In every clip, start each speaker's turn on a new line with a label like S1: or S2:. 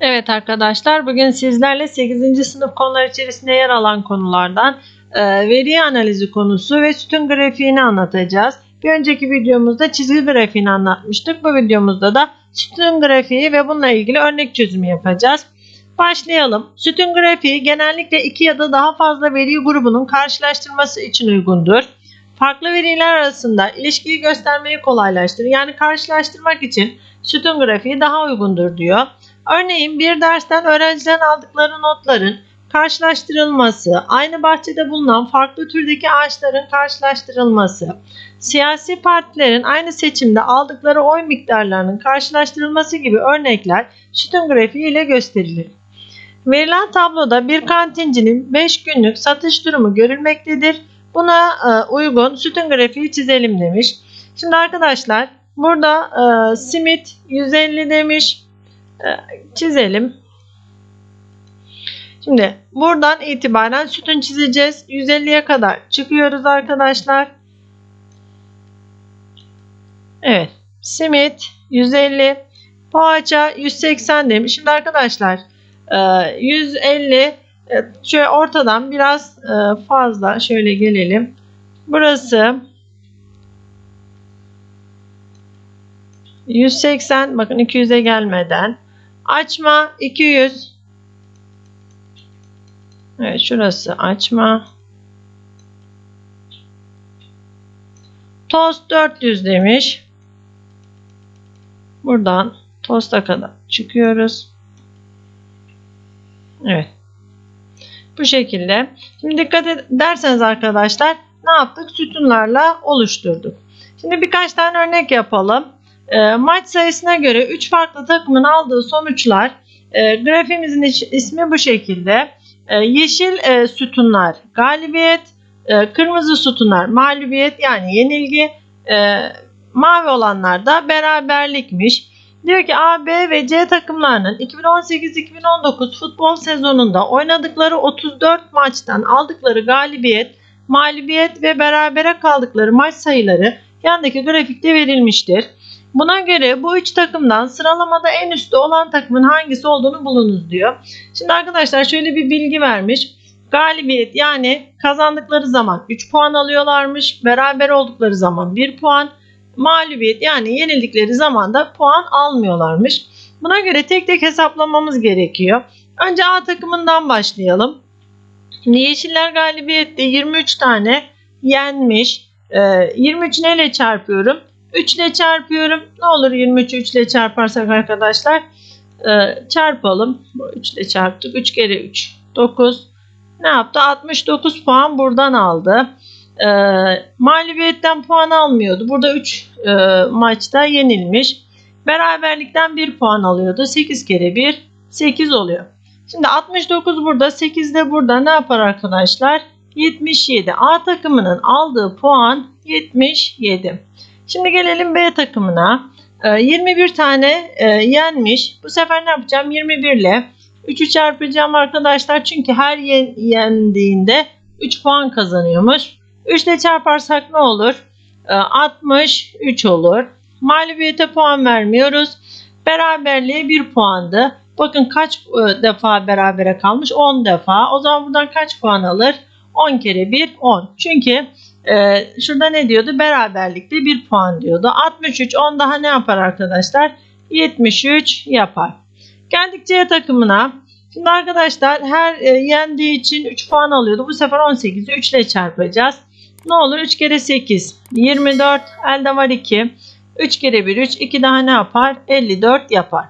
S1: Evet arkadaşlar bugün sizlerle 8. sınıf konular içerisinde yer alan konulardan e, veri analizi konusu ve sütun grafiğini anlatacağız. Bir önceki videomuzda çizgi grafiğini anlatmıştık. Bu videomuzda da sütun grafiği ve bununla ilgili örnek çözümü yapacağız. Başlayalım. Sütun grafiği genellikle iki ya da daha fazla veri grubunun karşılaştırması için uygundur. Farklı veriler arasında ilişkiyi göstermeyi kolaylaştırır. Yani karşılaştırmak için sütun grafiği daha uygundur diyor. Örneğin bir dersten öğrencilerin aldıkları notların karşılaştırılması, aynı bahçede bulunan farklı türdeki ağaçların karşılaştırılması, siyasi partilerin aynı seçimde aldıkları oy miktarlarının karşılaştırılması gibi örnekler sütun grafiği ile gösterilir. Verilen tabloda bir kantincinin 5 günlük satış durumu görülmektedir. Buna e, uygun sütun grafiği çizelim demiş. Şimdi arkadaşlar burada e, simit 150 demiş. E, çizelim. Şimdi buradan itibaren sütun çizeceğiz. 150'ye kadar çıkıyoruz arkadaşlar. Evet. Simit 150. Poğaça 180 demiş. Şimdi arkadaşlar 150 şöyle ortadan biraz fazla şöyle gelelim. Burası 180 bakın 200'e gelmeden açma 200 Evet şurası açma. Tost 400 demiş. Buradan tosta kadar çıkıyoruz. Evet. Bu şekilde. Şimdi dikkat ederseniz arkadaşlar ne yaptık? Sütunlarla oluşturduk. Şimdi birkaç tane örnek yapalım e, maç sayısına göre 3 farklı takımın aldığı sonuçlar e, grafiğimizin ismi bu şekilde. E, yeşil e, sütunlar galibiyet, e, kırmızı sütunlar mağlubiyet yani yenilgi, e, mavi olanlar da beraberlikmiş. Diyor ki A, B ve C takımlarının 2018-2019 futbol sezonunda oynadıkları 34 maçtan aldıkları galibiyet, mağlubiyet ve berabere kaldıkları maç sayıları yandaki grafikte verilmiştir. Buna göre bu üç takımdan sıralamada en üstte olan takımın hangisi olduğunu bulunuz diyor. Şimdi arkadaşlar şöyle bir bilgi vermiş. Galibiyet yani kazandıkları zaman 3 puan alıyorlarmış. Beraber oldukları zaman 1 puan. Mağlubiyet yani yenildikleri zaman da puan almıyorlarmış. Buna göre tek tek hesaplamamız gerekiyor. Önce A takımından başlayalım. Şimdi Yeşiller galibiyette 23 tane yenmiş. 23 neyle çarpıyorum? 3 ile çarpıyorum. Ne olur 23'ü 3 ile çarparsak arkadaşlar. Ee, çarpalım. 3 ile çarptık. 3 kere 3. 9. Ne yaptı? 69 puan buradan aldı. Ee, mağlubiyetten puan almıyordu. Burada 3 e, maçta yenilmiş. Beraberlikten 1 puan alıyordu. 8 kere 1 8 oluyor. Şimdi 69 burada 8 de burada ne yapar arkadaşlar? 77. A takımının aldığı puan 77. Şimdi gelelim B takımına. 21 ee, tane e, yenmiş. Bu sefer ne yapacağım? 21 ile 3'ü çarpacağım arkadaşlar. Çünkü her yendiğinde 3 puan kazanıyormuş. 3 ile çarparsak ne olur? 63 ee, olur. Mağlubiyete puan vermiyoruz. Beraberliğe 1 puandı. Bakın kaç e, defa berabere kalmış? 10 defa. O zaman buradan kaç puan alır? 10 kere 1 10. Çünkü ee, şurada ne diyordu? Beraberlikte 1 puan diyordu. 63 10 daha ne yapar arkadaşlar? 73 yapar. Geldik C takımına. Şimdi arkadaşlar her e, yendiği için 3 puan alıyordu. Bu sefer 18'i 3 ile çarpacağız. Ne olur? 3 kere 8 24 elde var 2. 3 kere 1 3 2 daha ne yapar? 54 yapar.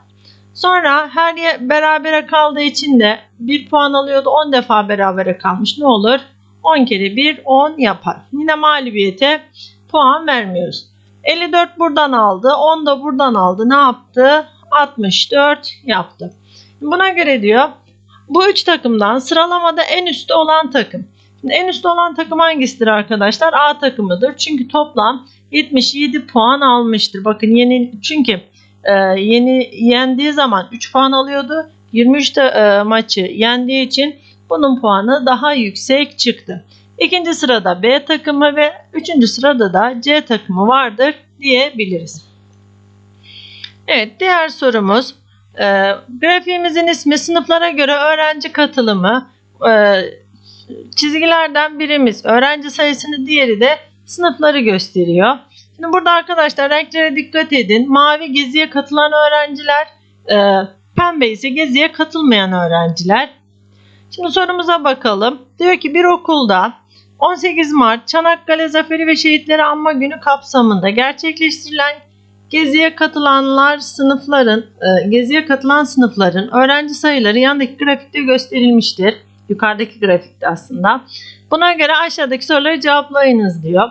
S1: Sonra her berabere kaldığı için de 1 puan alıyordu. 10 defa berabere kalmış. Ne olur? 10 kere 1 10 yapar. Yine mağlubiyete puan vermiyoruz. 54 buradan aldı. 10 da buradan aldı. Ne yaptı? 64 yaptı. Buna göre diyor bu üç takımdan sıralamada en üstte olan takım. En üstte olan takım hangisidir arkadaşlar? A takımıdır. Çünkü toplam 77 puan almıştır. Bakın yeni çünkü e, yeni yendiği zaman 3 puan alıyordu. 23 e, maçı yendiği için bunun puanı daha yüksek çıktı. İkinci sırada B takımı ve üçüncü sırada da C takımı vardır diyebiliriz. Evet diğer sorumuz Ee, grafiğimizin ismi sınıflara göre öğrenci katılımı. Ee, çizgilerden birimiz öğrenci sayısını diğeri de sınıfları gösteriyor. Şimdi burada arkadaşlar renklere dikkat edin. Mavi geziye katılan öğrenciler, e, pembe ise geziye katılmayan öğrenciler. Şimdi sorumuza bakalım. Diyor ki bir okulda 18 Mart Çanakkale Zaferi ve Şehitleri Anma Günü kapsamında gerçekleştirilen geziye katılanlar sınıfların, e, geziye katılan sınıfların öğrenci sayıları yandaki grafikte gösterilmiştir. Yukarıdaki grafikte aslında. Buna göre aşağıdaki soruları cevaplayınız diyor.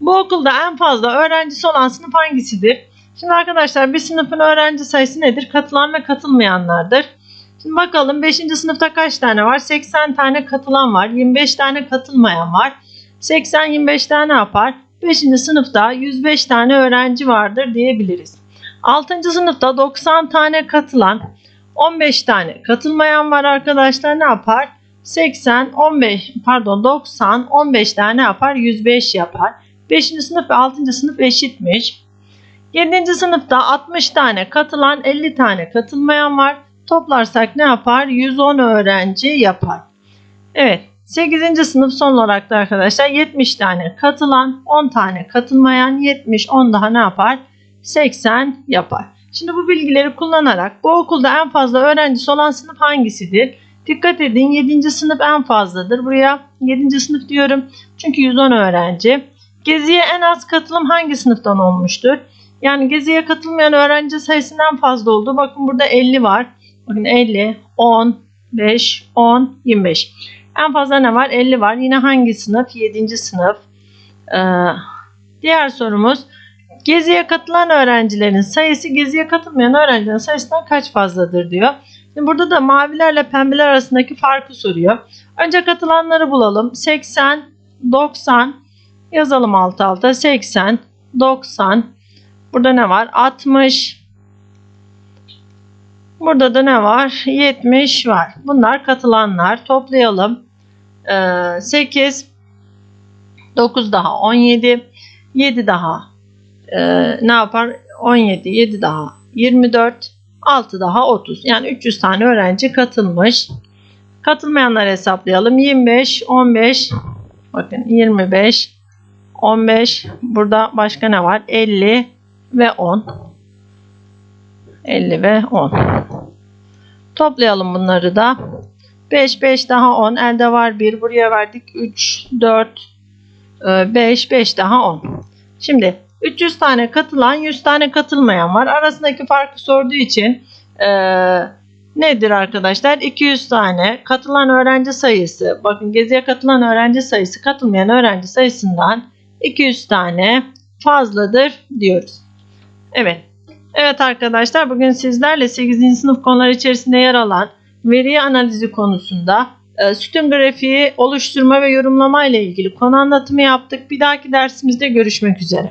S1: Bu okulda en fazla öğrencisi olan sınıf hangisidir? Şimdi arkadaşlar bir sınıfın öğrenci sayısı nedir? Katılan ve katılmayanlardır. Bakalım 5. sınıfta kaç tane var? 80 tane katılan var. 25 tane katılmayan var. 80 25 tane yapar. 5. sınıfta 105 tane öğrenci vardır diyebiliriz. 6. sınıfta 90 tane katılan, 15 tane katılmayan var arkadaşlar ne yapar? 80, 15 pardon 90, 15 tane yapar 105 yapar. 5. sınıf ve 6. sınıf eşitmiş. 7. sınıfta 60 tane katılan 50 tane katılmayan var. Toplarsak ne yapar? 110 öğrenci yapar. Evet 8. sınıf son olarak da arkadaşlar 70 tane katılan 10 tane katılmayan 70 10 daha ne yapar? 80 yapar. Şimdi bu bilgileri kullanarak bu okulda en fazla öğrencisi olan sınıf hangisidir? Dikkat edin 7. sınıf en fazladır. Buraya 7. sınıf diyorum. Çünkü 110 öğrenci. Geziye en az katılım hangi sınıftan olmuştur? Yani geziye katılmayan öğrenci sayısından fazla oldu. Bakın burada 50 var. Bakın 50, 10, 5, 10, 25. En fazla ne var? 50 var. Yine hangi sınıf? 7. sınıf. Ee, diğer sorumuz. Geziye katılan öğrencilerin sayısı geziye katılmayan öğrencilerin sayısından kaç fazladır diyor. Şimdi burada da mavilerle pembeler arasındaki farkı soruyor. Önce katılanları bulalım. 80, 90 yazalım alt alta. 80, 90. Burada ne var? 60. Burada da ne var? 70 var. Bunlar katılanlar. Toplayalım. Ee, 8, 9 daha 17, 7 daha e, ne yapar? 17, 7 daha 24, 6 daha 30. Yani 300 tane öğrenci katılmış. Katılmayanları hesaplayalım. 25, 15, bakın 25, 15, burada başka ne var? 50 ve 10. 50 ve 10. Toplayalım bunları da. 5, 5 daha 10. Elde var 1. Buraya verdik 3, 4, 5, 5 daha 10. Şimdi 300 tane katılan 100 tane katılmayan var. Arasındaki farkı sorduğu için e, nedir arkadaşlar? 200 tane katılan öğrenci sayısı. Bakın geziye katılan öğrenci sayısı katılmayan öğrenci sayısından 200 tane fazladır diyoruz. Evet. Evet arkadaşlar bugün sizlerle 8. sınıf konular içerisinde yer alan veri analizi konusunda e, sütun grafiği oluşturma ve yorumlama ile ilgili konu anlatımı yaptık. Bir dahaki dersimizde görüşmek üzere.